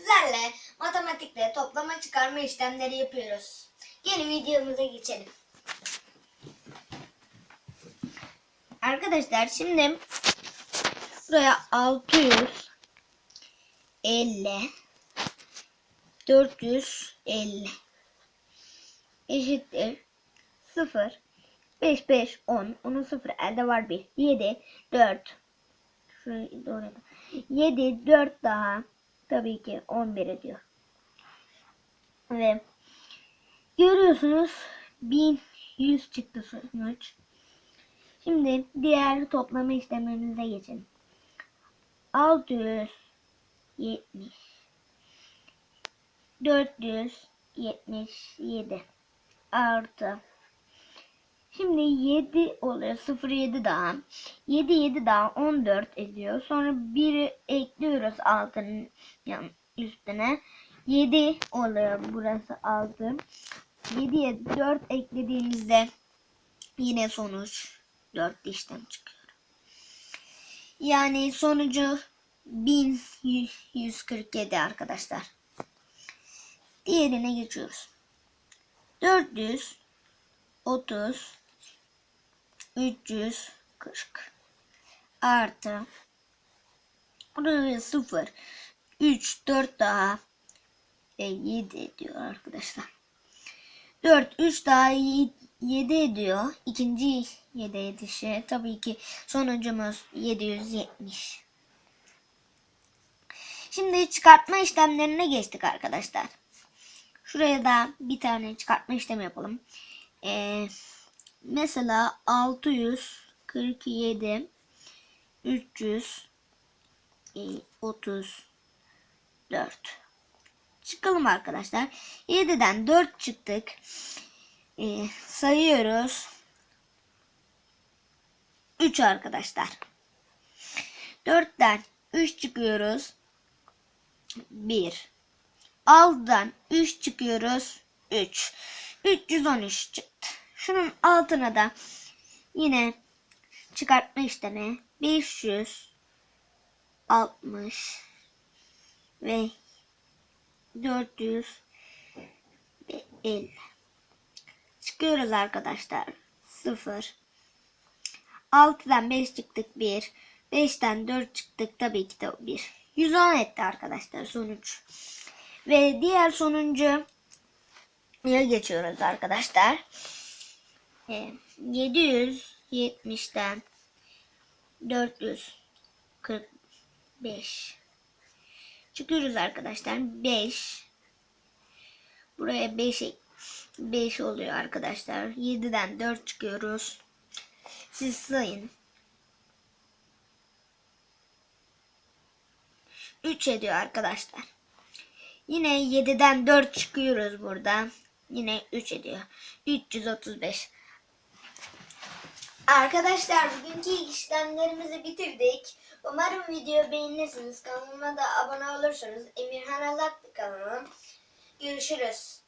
sizlerle matematikte toplama çıkarma işlemleri yapıyoruz. Yeni videomuza geçelim. Arkadaşlar şimdi buraya 650 450 eşittir 0 5 5 10 onun 0 elde var 1 7 4 Şurayı doğru yapalım. 7 4 daha tabii ki 11 ediyor. Ve görüyorsunuz 1100 çıktı sonuç. Şimdi diğer toplama işlemlerimize geçelim. 670 477 artı Şimdi 7 oluyor. 0 7 daha. 7 7 daha 14 ediyor. Sonra 1'i ekliyoruz altının yan üstüne. 7 oluyor burası 6. 7'ye 4 eklediğimizde yine sonuç 4 işlem çıkıyor. Yani sonucu 1147 arkadaşlar. Diğerine geçiyoruz. 430 340 artı buraya 0 3 4 daha e, 7 ediyor arkadaşlar. 4 3 daha 7 ediyor. İkinci 7 edişi tabii ki sonucumuz 770. Şimdi çıkartma işlemlerine geçtik arkadaşlar. Şuraya da bir tane çıkartma işlemi yapalım. Ee, mesela 647 334 çıkalım arkadaşlar. 7'den 4 çıktık. Ee, sayıyoruz. 3 arkadaşlar. 4'ten 3 çıkıyoruz. 1 6'dan 3 çıkıyoruz. 3. 313 çıktı. Şunun altına da yine çıkartma işlemi 560 ve 450 çıkıyoruz arkadaşlar. 0 6'dan 5 çıktık 1 5'ten 4 çıktık tabii ki de 1 110 etti arkadaşlar sonuç. Ve diğer sonuncu ya geçiyoruz arkadaşlar. Ee, 770'ten 445 çıkıyoruz arkadaşlar. 5 buraya 5 5 oluyor arkadaşlar. 7'den 4 çıkıyoruz. Siz sayın. 3 ediyor arkadaşlar. Yine 7'den 4 çıkıyoruz burada. Yine 3 ediyor. 335. Arkadaşlar bugünkü işlemlerimizi bitirdik. Umarım video beğenirsiniz. Kanalıma da abone olursanız Emirhan Alaklı kanalım. Görüşürüz.